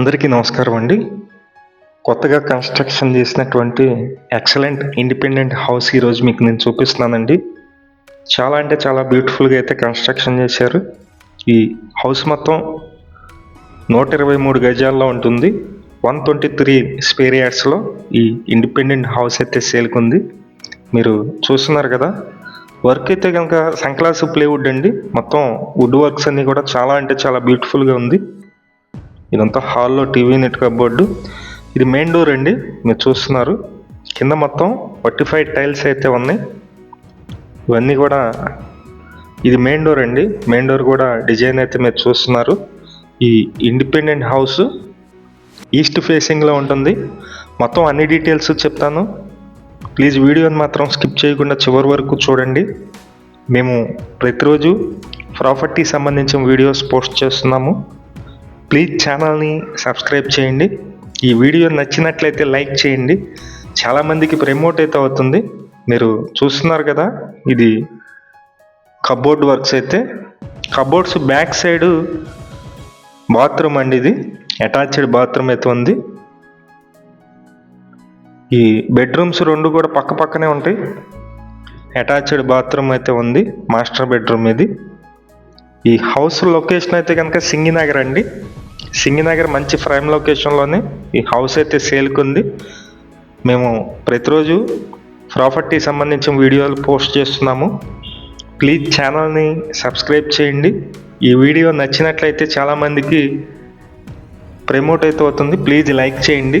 అందరికీ నమస్కారం అండి. కొత్తగా కన్స్ట్రక్షన్ చేసినటువంటి ఎక్సలెంట్ ఇండిపెండెంట్ హౌస్ ఈరోజు మీకు నేను చూపిస్తున్నానండి. చాలా అంటే చాలా బ్యూటిఫుల్గా అయితే కన్స్ట్రక్షన్ చేశారు. ఈ హౌస్ మొత్తం నూట ఇరవై మూడు గజాల్లో ఉంటుంది. వన్ ట్వంటీ త్రీ స్పేర్ యార్డ్స్లో ఈ ఇండిపెండెంట్ హౌస్ అయితే సేల్కుంది. మీరు చూస్తున్నారు కదా వర్క్ అయితే కనుక సంక్లాస్ ప్లేవుడ్ అండి. మొత్తం వుడ్ వర్క్స్ అన్నీ కూడా చాలా అంటే చాలా బ్యూటిఫుల్గా ఉంది. ఇదంతా హాల్లో టీవీ నెట్ కబోర్డు ఇది మెయిన్ డోర్ అండి మీరు చూస్తున్నారు. కింద మొత్తం వర్టిఫైడ్ టైల్స్ అయితే ఉన్నాయి. ఇవన్నీ కూడా ఇది మెయిన్ డోర్ అండి. మెయిన్ డోర్ కూడా డిజైన్ అయితే మీరు చూస్తున్నారు. ఈ ఇండిపెండెంట్ హౌస్ ఈస్ట్ ఫేసింగ్లో ఉంటుంది. మొత్తం అన్ని డీటెయిల్స్ చెప్తాను. ప్లీజ్ వీడియోని మాత్రం స్కిప్ చేయకుండా చివరి వరకు చూడండి. మేము ప్రతిరోజు ప్రాపర్టీ సంబంధించిన వీడియోస్ పోస్ట్ చేస్తున్నాము. ప్లీజ్ ఛానల్ని సబ్స్క్రైబ్ చేయండి. ఈ వీడియో నచ్చినట్లయితే లైక్ చేయండి. చాలామందికి ప్రమోట్ అయితే అవుతుంది. మీరు చూస్తున్నారు కదా ఇది కబోర్డ్ వర్క్స్ అయితే. కబోర్డ్స్ బ్యాక్ సైడ్ బాత్రూమ్ అండి ఇది. అటాచ్డ్ బాత్రూమ్ అయితే ఉంది. ఈ బెడ్రూమ్స్ రెండు కూడా పక్క పక్కనే ఉంటాయి. అటాచ్డ్ బాత్రూమ్ అయితే ఉంది మాస్టర్ బెడ్రూమ్ ఇది. ఈ హౌస్ లొకేషన్ అయితే కనుక సింగినగర్ అండి సింగినగర్ మంచి ప్రైమ్ లొకేషన్లోనే ఈ హౌస్ అయితే సేల్కుంది మేము ప్రతిరోజు ప్రాపర్టీ సంబంధించిన వీడియోలు పోస్ట్ చేస్తున్నాము. ప్లీజ్ ఛానల్ని సబ్స్క్రైబ్ చేయండి. ఈ వీడియో నచ్చినట్లయితే చాలామందికి ప్రమోట్ అయితే అవుతుంది. ప్లీజ్ లైక్ చేయండి.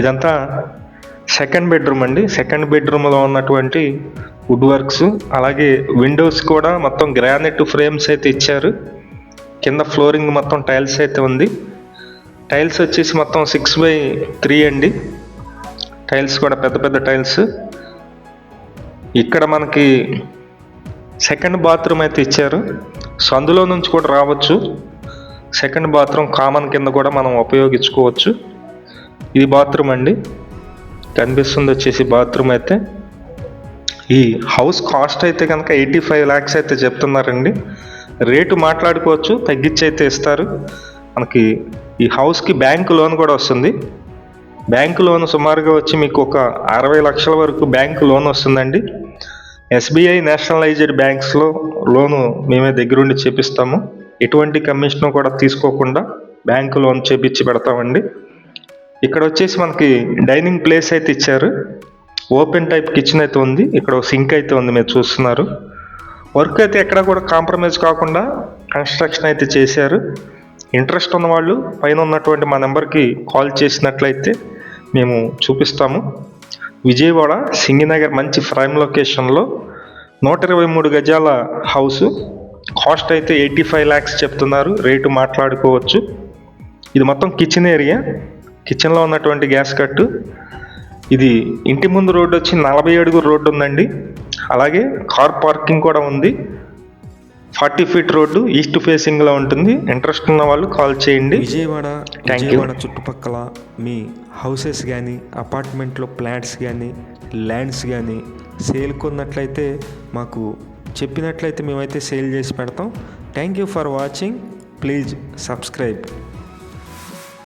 ఇదంతా సెకండ్ బెడ్రూమ్ అండి. సెకండ్ బెడ్రూమ్లో ఉన్నటువంటి వుడ్ వర్క్స్ అలాగే విండోస్ కూడా మొత్తం గ్రానైట్ ఫ్రేమ్స్ అయితే ఇచ్చారు. కింద ఫ్లోరింగ్ మొత్తం టైల్స్ అయితే ఉంది. టైల్స్ వచ్చేసి మొత్తం సిక్స్ బై త్రీ అండి. టైల్స్ కూడా పెద్ద పెద్ద టైల్స్. ఇక్కడ మనకి సెకండ్ బాత్రూమ్ అయితే ఇచ్చారు. సో అందులో నుంచి కూడా రావచ్చు. సెకండ్ బాత్రూమ్ కామన్ కింద కూడా మనం ఉపయోగించుకోవచ్చు. ఇది బాత్రూమ్ అండి. కనిపిస్తుంది వచ్చేసి బాత్రూమ్ అయితే. ఈ హౌస్ కాస్ట్ అయితే కనుక ఎయిటీ ఫైవ్ ల్యాక్స్ అయితే చెప్తున్నారండి. రేటు మాట్లాడుకోవచ్చు తగ్గించి అయితే ఇస్తారు. మనకి ఈ హౌస్కి బ్యాంక్ లోన్ కూడా వస్తుంది. బ్యాంక్ లోన్ సుమారుగా వచ్చి మీకు ఒక అరవై లక్షల వరకు బ్యాంక్ లోన్ వస్తుందండి. ఎస్బీఐ నేషనలైజ్డ్ బ్యాంక్స్లో లోను మేమే దగ్గరుండి చేపిస్తాము. ఎటువంటి కమిషన్ కూడా తీసుకోకుండా బ్యాంకు లోన్ చేపించి పెడతామండి. ఇక్కడ వచ్చేసి మనకి డైనింగ్ ప్లేస్ అయితే ఇచ్చారు. ఓపెన్ టైప్ కిచెన్ అయితే ఉంది. ఇక్కడ సింక్ అయితే ఉంది మీరు చూస్తున్నారు. వర్క్ అయితే ఎక్కడ కూడా కాంప్రమైజ్ కాకుండా కన్స్ట్రక్షన్ అయితే చేశారు. ఇంట్రెస్ట్ ఉన్న వాళ్ళు పైన ఉన్నటువంటి మా నెంబర్కి కాల్ చేసినట్లయితే మేము చూపిస్తాము. విజయవాడ సింగినగర్ మంచి ప్రైమ్ లొకేషన్లో నూట ఇరవై మూడు గజాల హౌస్. కాస్ట్ అయితే ఎయిటీ ఫైవ్ ల్యాక్స్ చెప్తున్నారు. రేటు మాట్లాడుకోవచ్చు. ఇది మొత్తం కిచెన్ ఏరియా. కిచెన్లో ఉన్నటువంటి గ్యాస్ కట్టు. ఇది ఇంటి ముందు రోడ్డు వచ్చి నలభై అడుగురు రోడ్డు ఉందండి. అలాగే కార్ పార్కింగ్ కూడా ఉంది. ఫార్టీ ఫీట్ రోడ్డు ఈస్ట్ ఫేసింగ్లో ఉంటుంది. ఇంట్రెస్ట్ ఉన్న వాళ్ళు కాల్ చేయండి. విజయవాడ. విజయవాడ చుట్టుపక్కల మీ హౌసెస్ కానీ అపార్ట్మెంట్లో ఫ్లాట్స్ కానీ ల్యాండ్స్ కానీ సేల్ కొన్నట్లయితే మాకు చెప్పినట్లయితే మేమైతే సేల్ చేసి పెడతాం. Thank you for watching please subscribe